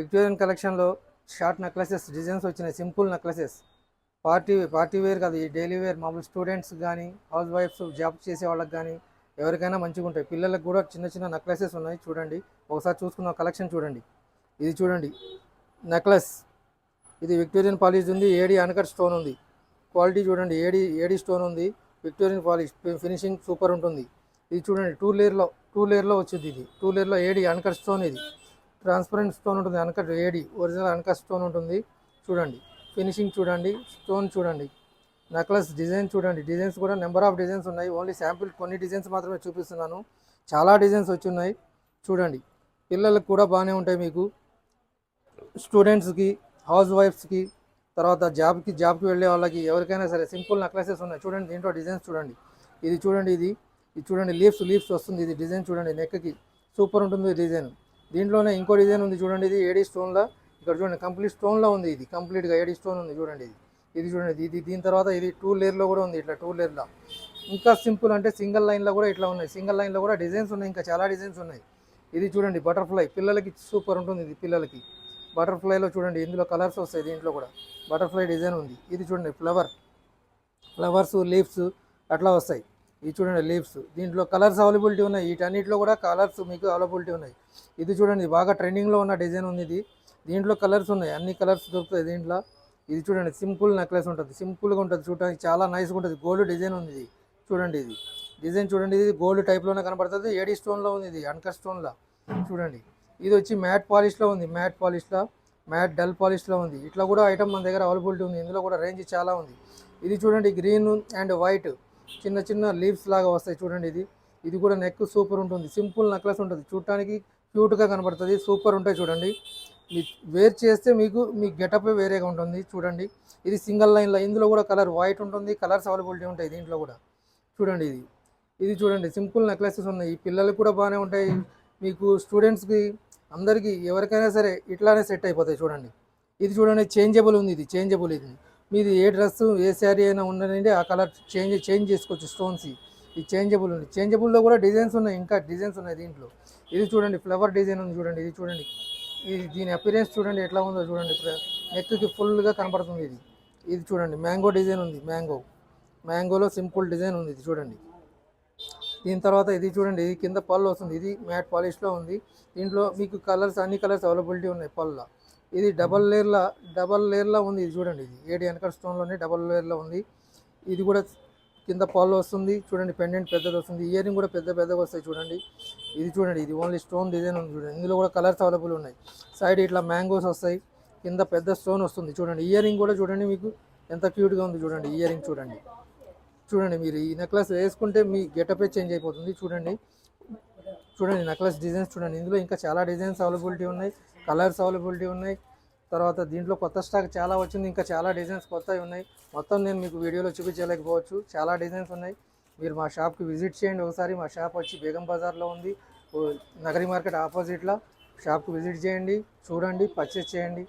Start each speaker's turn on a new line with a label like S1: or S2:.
S1: Victorian కలెక్షన్లో short necklaces designs వచ్చినాయి. Simple necklaces. Party party wear కాదు ఈ డైలీ వేర్ మామూలు స్టూడెంట్స్ కానీ హౌస్ వైఫ్స్ జాబ్ చేసే వాళ్ళకి కానీ ఎవరికైనా మంచిగా ఉంటాయి. పిల్లలకు కూడా చిన్న చిన్న నెక్లెసెస్ ఉన్నాయి చూడండి. ఒకసారి చూసుకున్న కలెక్షన్ చూడండి. ఇది చూడండి. నెక్లెస్. ఇది విక్టోరియన్ పాలిష్ ఉంది. ఏడి అనకట్ స్టోన్ ఉంది. క్వాలిటీ చూడండి. ఏడి ఏడి స్టోన్ ఉంది. Victorian polish. ఫినిషింగ్ సూపర్ ఉంటుంది. ఇది చూడండి. టూ లేయర్లో టూ లేయర్లో వచ్చింది ఇది. టూ లేయర్లో ఏడి అనకట్ స్టోన్ ఇది. ట్రాన్స్పరెంట్ స్టోన్ ఉంటుంది వెనక ఏడి ఒరిజినల్ వెనక స్టోన్ ఉంటుంది. చూడండి ఫినిషింగ్ చూడండి స్టోన్ చూడండి నెక్లెస్ డిజైన్ చూడండి. డిజైన్స్ కూడా నెంబర్ ఆఫ్ డిజైన్స్ ఉన్నాయి. ఓన్లీ శాంపిల్ కొన్ని డిజైన్స్ మాత్రమే చూపిస్తున్నాను. చాలా డిజైన్స్ వచ్చిన్నాయి. చూడండి పిల్లలకు కూడా బాగానే ఉంటాయి మీకు. స్టూడెంట్స్కి హౌస్ వైఫ్స్కి తర్వాత జాబ్కి జాబ్కి వెళ్ళే వాళ్ళకి ఎవరికైనా సరే సింపుల్ నెక్లెసెస్ ఉన్నాయి. చూడండి దీంట్లో డిజైన్స్ చూడండి. ఇది చూడండి ఇది ఇది చూడండి లీవ్స్ లీవ్స్ వస్తుంది. ఇది డిజైన్ చూడండి నెక్కి. సూపర్ ఉంటుంది డిజైన్. దీంట్లోనే ఇంకో డిజైన్ ఉంది చూడండి ఇది ఏడీ స్టోన్లో ఇక్కడ చూడండి కంప్లీట్ స్టోన్లో ఉంది ఇది. కంప్లీట్గా ఏడీ స్టోన్ ఉంది చూడండి ఇది. ఇది చూడండి ఇది దీని తర్వాత ఇది టూ లేయర్లో కూడా ఉంది ఇట్లా టూ లేయర్లో ఇంకా సింపుల్ అంటే సింగిల్ లైన్లో కూడా ఇట్లా ఉన్నాయి. సింగిల్ లైన్లో కూడా డిజైన్స్ ఉన్నాయి ఇంకా చాలా డిజైన్స్ ఉన్నాయి. ఇది చూడండి బటర్ఫ్లై. పిల్లలకి సూపర్ ఉంటుంది ఇది పిల్లలకి. బటర్ఫ్లైలో చూడండి ఇందులో కలర్స్ వస్తాయి దీంట్లో కూడా. బటర్ఫ్లై డిజైన్ ఉంది. ఇది చూడండి ఫ్లవర్. ఫ్లవర్స్ లీవ్స్ అట్లా వస్తాయి. ఇది చూడండి లీవ్స్. దీంట్లో కలర్స్ అవైలబిలిటీ ఉన్నాయి. వీటన్నిటిలో కూడా కలర్స్ మీకు అవైలబిలిటీ ఉన్నాయి. ఇది చూడండి బాగా ట్రెండింగ్లో ఉన్న డిజైన్ ఉంది ఇది. దీంట్లో కలర్స్ ఉన్నాయి. అన్ని కలర్స్ దొరుకుతాయి దీంట్లో. ఇది చూడండి సింపుల్ నెక్లెస్ ఉంటుంది. సింపుల్గా ఉంటుంది చూడడానికి చాలా నైస్గా ఉంటుంది. గోల్డ్ డిజైన్ ఉంది ఇది. చూడండి ఇది. డిజైన్ చూడండి ఇది. గోల్డ్ టైప్లోనే కనబడుతుంది. ఏడీ స్టోన్లో ఉంది ఇది అన్కర్ స్టోన్లో. చూడండి. ఇది వచ్చి మ్యాట్ పాలిష్లో ఉంది. మ్యాట్ పాలిష్లో మ్యాట్ డల్ పాలిష్లో ఉంది. ఇట్లా కూడా ఐటమ్ మన దగ్గర అవైలబిలిటీ ఉంది. ఇందులో కూడా రేంజ్ చాలా ఉంది. ఇది చూడండి గ్రీన్ అండ్ వైట్. చిన్న చిన్న లీవ్స్ లాగా వస్తాయి చూడండి ఇది. ఇది కూడా నెక్ సూపర్ ఉంటుంది. సింపుల్ నెక్లెస్ ఉంటుంది. చూడటానికి క్యూట్గా కనబడుతుంది. సూపర్ ఉంటాయి చూడండి. మీ వేర్ చేస్తే మీకు మీ గెటప్ వేరేగా ఉంటుంది చూడండి. ఇది సింగిల్ లైన్లో ఇందులో కూడా కలర్ వైట్ ఉంటుంది. కలర్స్ అవైలబిలిటీ ఉంటాయి దీంట్లో కూడా. చూడండి ఇది. ఇది చూడండి. సింపుల్ నెక్లెసెస్ ఉన్నాయి. ఈ పిల్లలకు కూడా బాగానే ఉంటాయి. మీకు స్టూడెంట్స్కి అందరికీ ఎవరికైనా సరే ఇట్లానే సెట్ అయిపోతాయి చూడండి. ఇది చూడండి చేంజబుల్ ఉంది ఇది. చేంజబుల్ ఇది. మీది ఏ డ్రెస్ ఏ శారీ అయినా ఉండనండి ఆ కలర్ చేంజ్ చేంజ్ చేసుకోవచ్చు స్టోన్స్ ఇది చేంజబుల్ ఉంది. చేంజబుల్లో కూడా డిజైన్స్ ఉన్నాయి. ఇంకా డిజైన్స్ ఉన్నాయి దీంట్లో. ఇది చూడండి ఫ్లవర్ డిజైన్ ఉంది చూడండి ఇది చూడండి. ఇది దీని అపిరెన్స్ చూడండి ఎట్లా ఉందో చూడండి. నెక్కి ఫుల్గా కనపడుతుంది ఇది. ఇది చూడండి మ్యాంగో డిజైన్ ఉంది మ్యాంగో మ్యాంగోలో సింపుల్ డిజైన్ ఉంది ఇది చూడండి. దీని తర్వాత ఇది చూడండి ఇది కింద పళ్ళు వస్తుంది. ఇది మ్యాట్ పాలిష్లో ఉంది. దీంట్లో మీకు కలర్స్ అన్ని కలర్స్ అవైలబిలిటీ ఉన్నాయి పళ్ళలో. ఇది డబల్ లేయర్ల డబల్ లేయర్లో ఉంది ఇది చూడండి ఇది. ఏడు వెనకర్ స్టోన్లోనే డబల్ లేయర్లో ఉంది. ఇది కూడా కింద పాలు వస్తుంది. చూడండి పెండెంట్ పెద్దది వస్తుంది. ఇయరింగ్ కూడా పెద్ద పెద్దగా వస్తాయి చూడండి. ఇది చూడండి ఇది ఓన్లీ స్టోన్ డిజైన్ ఉంది చూడండి. ఇందులో కూడా కలర్స్ అవైలబుల్ ఉన్నాయి. సైడ్ ఇట్లా మ్యాంగోస్ వస్తాయి. కింద పెద్ద స్టోన్ వస్తుంది చూడండి. ఇయరింగ్ కూడా చూడండి మీకు ఎంత క్యూట్గా ఉంది చూడండి. ఇయరింగ్ చూడండి. చూడండి మీరు ఈ నెక్లెస్ వేసుకుంటే మీ గెటపే చేంజ్ అయిపోతుంది చూడండి. చూడండి నెక్లెస్ డిజైన్స్ చూడండి. ఇందులో ఇంకా చాలా డిజైన్స్ అవైలబిలిటీ ఉన్నాయి. కలర్స్ అవైలబిలిటీ ఉన్నాయి. తర్వాత దీంట్లో కొత్త స్టాక్ చాలా వచ్చింది. ఇంకా చాలా డిజైన్స్ కొత్తవి ఉన్నాయి. మొత్తం నేను మీకు వీడియోలో చూపించలేకపోవచ్చు. చాలా డిజైన్స్ ఉన్నాయి. మీరు మా షాప్కి విజిట్ చేయండి ఒకసారి. మా షాప్ వచ్చి బేగం బజార్లో ఉంది. నగరి మార్కెట్ ఆపోజిట్లో షాప్కి విజిట్ చేయండి. చూడండి పర్చేస్ చేయండి.